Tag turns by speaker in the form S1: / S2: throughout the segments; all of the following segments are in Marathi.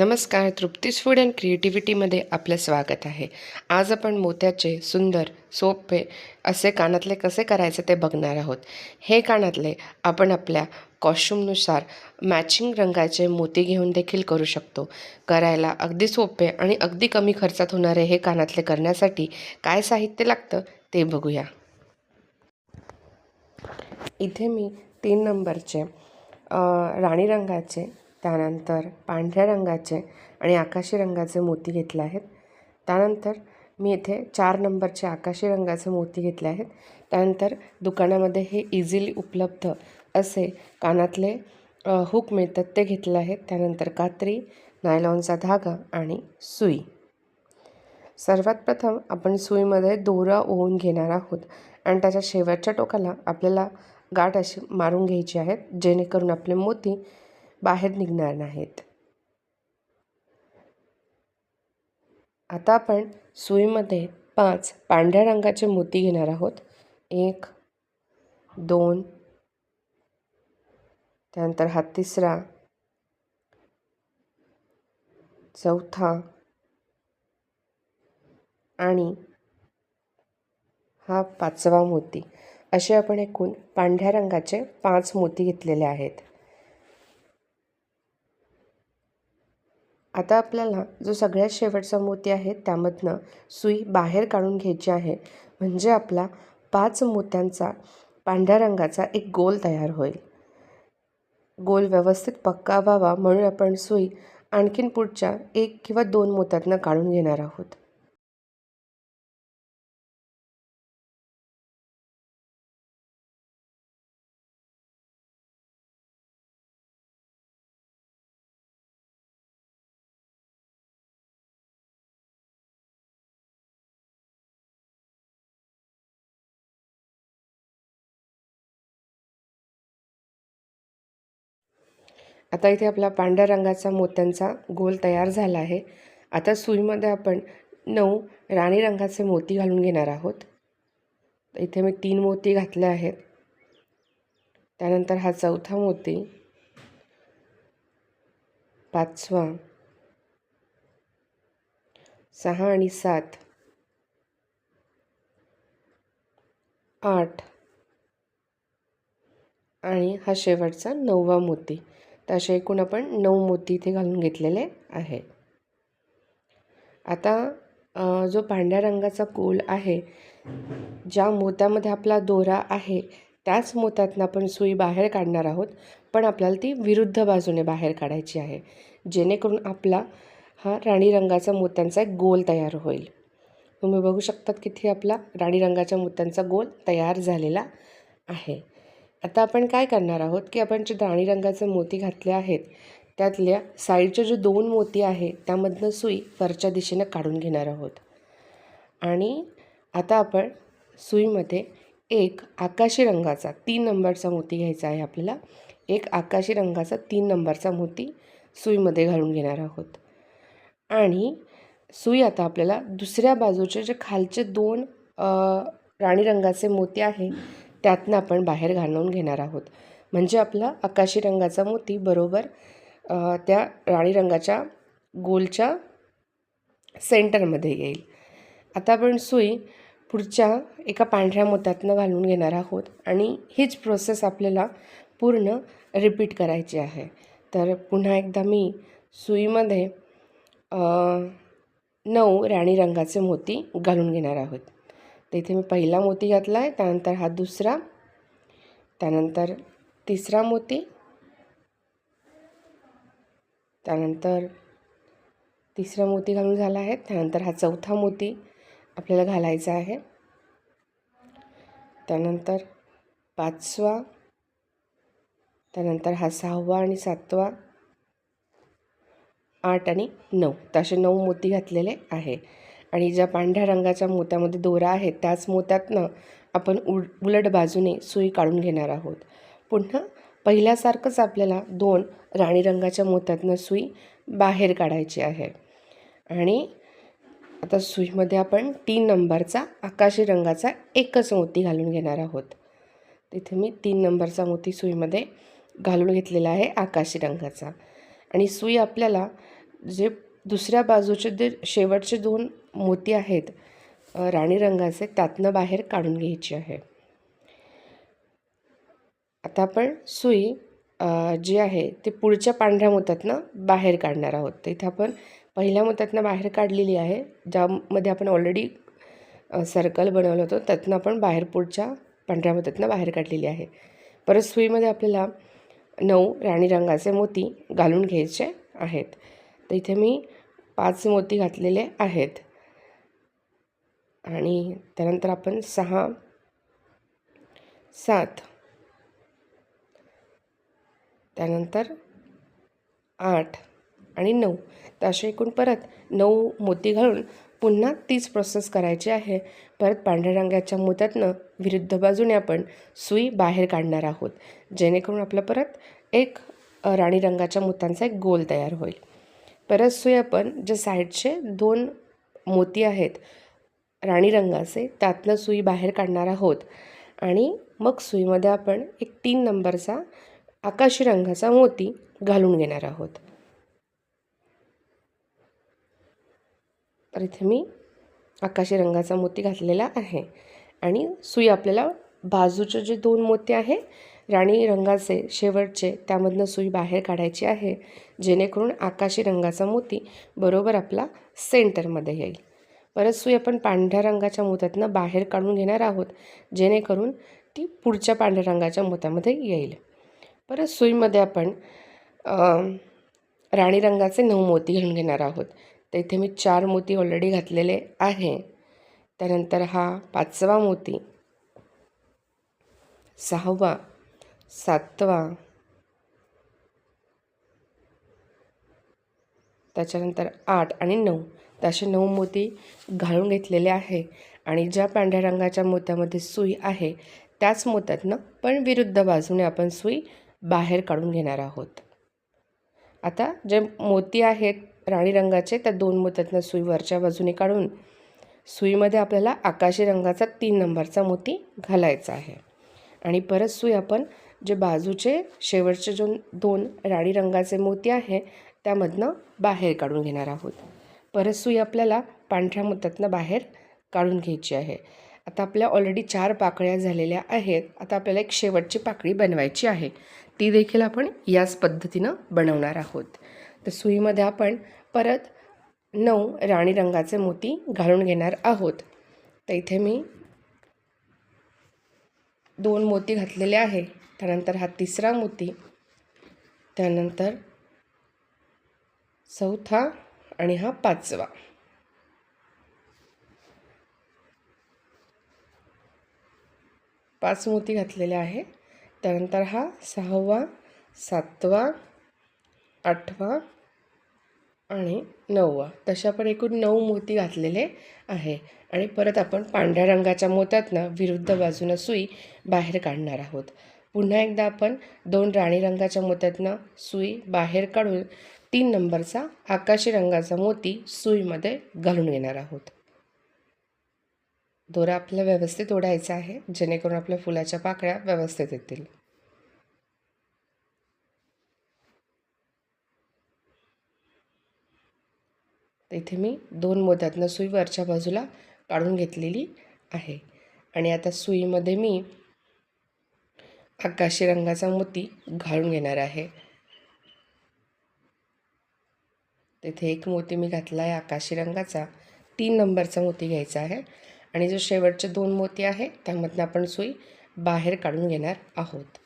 S1: नमस्कार तृप्तीस फूड अँड क्रिएटिव्हिटीमध्ये आपलं स्वागत आहे. आज आपण मोत्याचे सुंदर सोपे असे कानातले कसे करायचे ते बघणार आहोत. हे कानातले आपण आपल्या कॉस्ट्युमनुसार मॅचिंग रंगाचे मोती घेऊन देखील करू शकतो. करायला अगदी सोपे आणि अगदी कमी खर्चात होणारे हे कानातले करण्यासाठी काय साहित्य लागतं ते बघूया. इथे मी तीन नंबरचे राणी रंगाचे त्यानंतर पांढऱ्या रंगाचे आणि आकाशी रंगाचे मोती घेतले आहेत. त्यानंतर मी इथे चार नंबरचे आकाशी रंगाचे मोती घेतले आहेत. त्यानंतर दुकानामध्ये हे इझिली उपलब्ध असे कानातले हुक मिळतात ते घेतले आहेत. त्यानंतर कात्री नायलॉनचा धागा आणि सुई. सर्वात प्रथम आपण सुईमध्ये दोरा ओवून घेणार आहोत आणि त्याच्या शेवटच्या टोकाला आपल्याला गाठ अशी मारून घ्यायची आहेत जेणेकरून आपले मोती बाहेर निघणार नाहीत. आता आपण सुईमध्ये पाच पांढऱ्या रंगाचे मोती घेणार आहोत. एक दोन त्यानंतर हा तिसरा चौथा आणि हा पाचवा मोती. असे आपण एकूण पांढऱ्या रंगाचे पाच मोती घेतलेले आहेत. आता आपल्याला जो सगळ्यात शेवटचा मोती आहे त्यामधनं सुई बाहेर काढून घ्यायची आहे. म्हणजे आपला पाच मोत्यांचा पांढऱ्या रंगाचा एक गोल तयार होईल. गोल व्यवस्थित पक्का व्हावा म्हणून आपण सुई आणखीन पुढच्या एक किंवा दोन मोत्यातनं काढून घेणार आहोत. आता इथे आपला पांढऱ्या रंगाचा मोत्यांचा गोल तयार झाला आहे. आता सुईमध्ये आपण नऊ राणी रंगाचे मोती घालून घेणार आहोत. इथे मी तीन मोती घातले आहेत. त्यानंतर हा चौथा मोती पाचवा सहा आणि सात आठ आणि हा शेवटचा नववा मोती. तर असे एकूण आपण नऊ मोती इथे घालून घेतलेले आहे आता जो पांढऱ्या रंगाचा गोल आहे ज्या मोत्यामध्ये आपला दोरा आहे त्याच मोत्यातनं आपण सुई बाहेर काढणार आहोत पण आपल्याला ती विरुद्ध बाजूने बाहेर काढायची आहे जेणेकरून आपला हा राणी रंगाचा मोत्यांचा एक गोल तयार होईल. तुम्ही बघू शकतात किती आपला राणी रंगाच्या मोत्यांचा गोल तयार झालेला आहे. आता आपण काय करणार आहोत की आपण जे राणी रंगाचे मोती घातले आहेत त्यातल्या साईडच्या जे दोन मोती आहे त्यामधनं सुई वरच्या दिशेनं काढून घेणार आहोत. आणि आता आपण सुईमध्ये एक आकाशी रंगाचा तीन नंबरचा मोती घ्यायचा आहे आपल्याला. एक आकाशी रंगाचा तीन नंबरचा मोती सुईमध्ये घालून घेणार आहोत. आणि सुई आता आपल्याला दुसऱ्या बाजूचे जे खालचे दोन राणी रंगाचे मोती आहे त्यातनं आपण बाहेर घालवून घेणार आहोत. म्हणजे आपला आकाशी रंगाचा मोती बरोबर त्या राणी रंगाच्या गोलच्या सेंटरमध्ये येईल. आता आपण सुई पुढच्या एका पांढऱ्या मोत्यातनं घालून घेणार आहोत आणि हीच प्रोसेस आपल्याला पूर्ण रिपीट करायची आहे. तर पुन्हा एकदा मी सुईमध्ये नऊ राणी रंगाचे मोती घालून घेणार आहोत. तर इथे मी पहिला मोती घातला आहे त्यानंतर हा दुसरा त्यानंतर तिसरा मोती त्यानंतर तिसरा मोती घालून झाला आहे त्यानंतर हा चौथा मोती आपल्याला घालायचा आहे. त्यानंतर पाचवा त्यानंतर हा सहावा आणि सातवा आठ आणि नऊ तसे नऊ मोती घातलेले आहे. आणि ज्या पांढऱ्या रंगाच्या मोत्यामध्ये दोरा आहे त्याच मोत्यातनं आपण उल उलट बाजूने सुई काढून घेणार आहोत. पुन्हा पहिल्यासारखंच आपल्याला दोन राणी रंगाच्या मोत्यातनं सुई बाहेर काढायची आहे. आणि आता सुईमध्ये आपण तीन नंबरचा आकाशी रंगाचा एकच मोती घालून घेणार आहोत. तिथे मी तीन नंबरचा मोती सुईमध्ये घालून घेतलेला आहे आकाशी रंगाचा. आणि सुई आपल्याला जे दुसऱ्या बाजूचे जे शेवटचे दोन मोती आहेत. राणी रंगाचे त्यातनं बाहेर काढून घ्यायची आहे. आता आपण सुई जी आहे ती पुढच्या पांढऱ्या मोत्यातनं बाहेर काढणार आहोत. तर इथं आपण पहिल्या मोत्यातनं बाहेर काढलेली आहे. ज्यामध्ये आपण ऑलरेडी सर्कल बनवलं होतं त्यातनं आपण बाहेर पुढच्या पांढऱ्या मोत्यातनं बाहेर काढलेली आहे. परत सुईमध्ये आपल्याला नऊ राणी रंगाचे मोती घालून घ्यायचे आहेत. तर इथे मी पाच मोती घातलेले आहेत. आणि त्यानंतर आपण सहा सात त्यानंतर आठ आणि नऊ. तर असे एकूण परत नऊ मोती घालून पुन्हा तीच प्रोसेस करायची आहे. परत पांढऱ्या रंगाच्या मोत्यातनं विरुद्ध बाजूने आपण सुई बाहेर काढणार आहोत. जेणेकरून आपलं परत एक राणी रंगाच्या मोत्यांचा एक गोल तयार होईल. परत सुई आपण जे साईडचे दोन मोती आहेत राणी रंगाचे त्यातनं सुई बाहेर काढणार आहोत. आणि मग सुईमध्ये आपण एक तीन नंबरचा आकाशी रंगाचा मोती घालून घेणार आहोत. तर इथे मी आकाशी रंगाचा मोती घातलेला आहे. आणि सुई आपल्याला बाजूचे जे दोन मोती आहे राणी रंगाचे शेवटचे त्यामधनं सुई बाहेर काढायची आहे जेणेकरून आकाशी रंगाचा मोती बरोबर आपला सेंटरमध्ये येईल. परत सुई आपण पांढऱ्या रंगाच्या मोत्यातनं बाहेर काढून घेणार आहोत जेणेकरून ती पुढच्या पांढऱ्या रंगाच्या मोत्यामध्ये येईल. परत सुईमध्ये आपण राणी रंगाचे नऊ मोती घालून घेणार आहोत. तर इथे मी चार मोती ऑलरेडी घातलेले आहे. त्यानंतर हा पाचवा मोती सहावा सातवा. त्याच्यानंतर आठ आणि नऊ. तर असे नऊ मोती घालून घेतलेले आहे. आणि ज्या पांढऱ्या रंगाच्या मोत्यामध्ये सुई आहे त्याच मोत्यातनं पण विरुद्ध बाजूने आपण सुई बाहेर काढून घेणार आहोत. आता जे मोती आहेत राणी रंगाचे त्या दोन मोत्यातनं सुई वरच्या बाजूने काढून सुईमध्ये आपल्याला आकाशी रंगाचा तीन नंबरचा मोती घालायचा आहे. आणि परत सुई आपण जे बाजूचे शेवटचे जो दोन राणी रंगाचे मोती आहे त्यामधनं बाहेर काढून घेणार आहोत. परत सुई आपल्याला पांढऱ्या मोत्यातनं बाहेर काढून घ्यायची आहे. आता आपल्या ऑलरेडी चार पाकळ्या झालेल्या आहेत. आता आपल्याला एक शेवटची पाकळी बनवायची आहे. ती देखील आपण याच पद्धतीनं बनवणार आहोत. तर सुईमध्ये आपण परत नऊ राणी रंगाचे मोती घालून घेणार आहोत. तर इथे मी दोन मोती घातलेले आहे. त्यानंतर हा तिसरा मोती त्यानंतर चौथा आणि हा पाचवा. पाच मोती घातलेले आहे. त्यानंतर हा सहावा सातवा आठवा आणि नववा. तशा पण एकूण नऊ मोती घातलेले आहे. आणि परत आपण पांढऱ्या रंगाच्या मोत्यातनं विरुद्ध बाजूनं सुई बाहेर काढणार आहोत. पुन्हा एकदा आपण दोन राणी रंगाच्या मोत्यातनं सुई बाहेर काढून तीन नंबरचा आकाशी रंगाचा मोती सुईमध्ये घालून घेणार आहोत. दोरा आपल्याला व्यवस्थित ओढायचा आहे जेणेकरून आपल्या फुलाच्या पाकळ्या व्यवस्थित येतील. इथे मी दोन मोत्यातनं सुई वरच्या बाजूला काढून घेतलेली आहे. आणि आता सुईमध्ये मी आकाशी रंगाचा मोती घालून घेणार आहे. तिथे एक मोती मी घातला आहे आकाशी रंगाचा. तीन नंबरचा मोती घ्यायचा आहे आणि जो शेवटचे दोन मोती आहे त्यामधनं आपण सुई बाहेर काढून घेणार आहोत.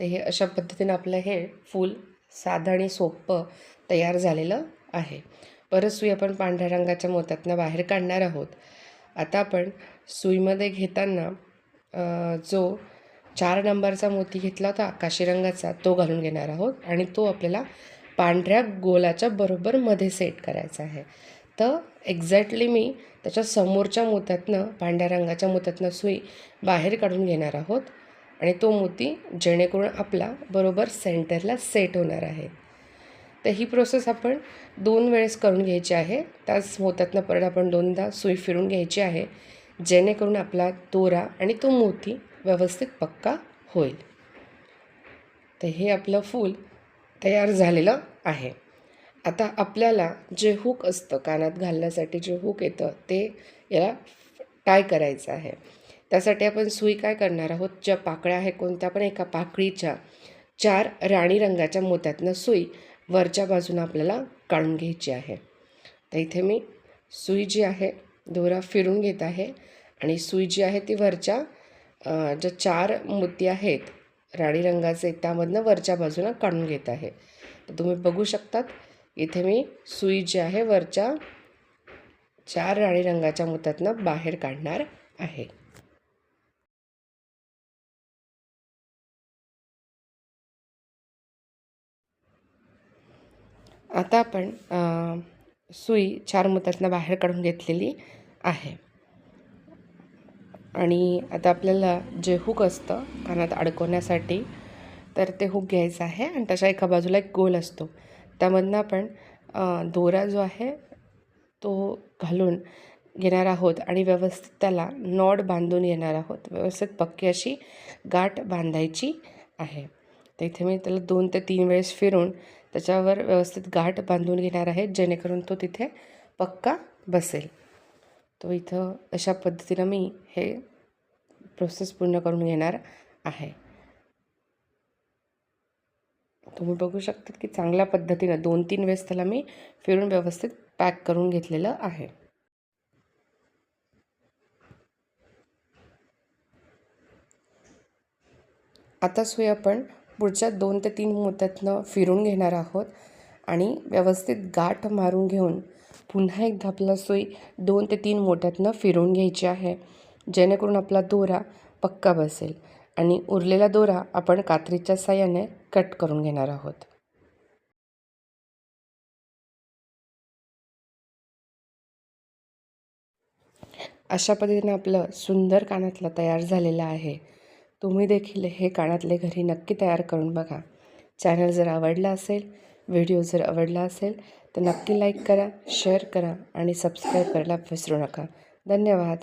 S1: ते हे अशा पद्धतीनं आपलं हे फूल साधं आणि सोपं तयार झालेलं आहे. परत सुई आपण पांढऱ्या रंगाच्या मोत्यातनं बाहेर काढणार आहोत. आता आपण सुईमध्ये घेताना जो चार नंबरचा मोती घेतला होता आकाशी रंगाचा तो घालून घेणार आहोत आणि तो आपल्याला पांढऱ्या गोलाच्या बरोबर मध्ये सेट करायचा आहे. तर एक्झॅक्टली मी त्याच्या समोरच्या मोत्यातनं पांढऱ्या रंगाच्या मोत्यातनं सुई बाहेर काढून घेणार आहोत आणि तो मोती जेणेकरून आपला बरोबर सेंटरला सेट होणार आहे. तर ही प्रोसेस आपण दोन वेळेस करून घ्यायची आहे. त्याच मोत्यातनं परत आपण दोनदा सुई फिरून घ्यायची आहे जेणेकरून आपला दोरा आणि तो मोती व्यवस्थित पक्का होईल. तर हे आपलं फूल तयार झालेलं आहे. आता आपल्याला जे हुक असतं कानात घालण्यासाठी जे हुक येतं ते याला टाय करायचं आहे. त्यासाठी आपण सुई काय करणार आहोत? ज्या पाकळ्या आहे कोणत्या? पण एका पाकळीच्या चार राणी रंगाच्या मोत्यातनं सुई वरच्या बाजूनं आपल्याला काढून घ्यायची आहे. तर इथे मी सुई जी आहे दोरा फिरून घेत आहे आणि सुई जी आहे ती वरच्या ज्या चार मोती आहेत राणी रंगाचे त्यामधनं वरच्या बाजूनं काढून घेत आहे. तर तुम्ही बघू शकतात इथे मी सुई जी आहे वरच्या चार राणी रंगाच्या मोत्यातनं बाहेर काढणार आहे. आता आपण सुई चार मुतातनं बाहेर काढून घेतलेली आहे. आणि आता आपल्याला जे हुक असतं कानात अडकवण्यासाठी तर ते हुक घ्यायचं आहे आणि त्याच्या एका बाजूला एक गोल असतो. त्यामधनं आपण दोरा जो आहे तो घालून घेणार आहोत आणि व्यवस्थित त्याला नॉड बांधून येणार आहोत. व्यवस्थित पक्की अशी गाठ बांधायची आहे. तर इथे मी त्याला दोन ते तीन वेळेस फिरून त्याच्यावर व्यवस्थित गाठ बांधून घेणार आहे जेणेकरून तो तिथे पक्का बसेल. तो इथं अशा पद्धतीनं मी हे प्रोसेस पूर्ण करून घेणार आहे. तुम्ही बघू शकता की चांगल्या पद्धतीनं दोन तीन वेळेस त्याला मी फिरून व्यवस्थित पॅक करून घेतलेलं आहे. आता सुई आपण पुढच्या दोन ते तीन मोत्यातनं फिरून घेणार आहोत आणि व्यवस्थित गाठ मारून घेऊन पुन्हा एकदा आपला सुई दोन ते तीन मोठ्यातनं फिरवून घ्यायची आहे. जेणेकरून आपला दोरा पक्का बसेल आणि उरलेला दोरा आपण कात्रीच्या साह्याने कट करून घेणार आहोत. अशा पद्धतीने आपलं सुंदर कानातलं तयार झालेलं आहे. तुम्ही देखील हे कानातले घरी नक्की तयार करून बघा. चॅनल जर आवडला असेल व्हिडिओ जर आवडला असेल तर नक्की लाईक करा शेअर करा आणि सबस्क्राईब करायला विसरू नका. धन्यवाद.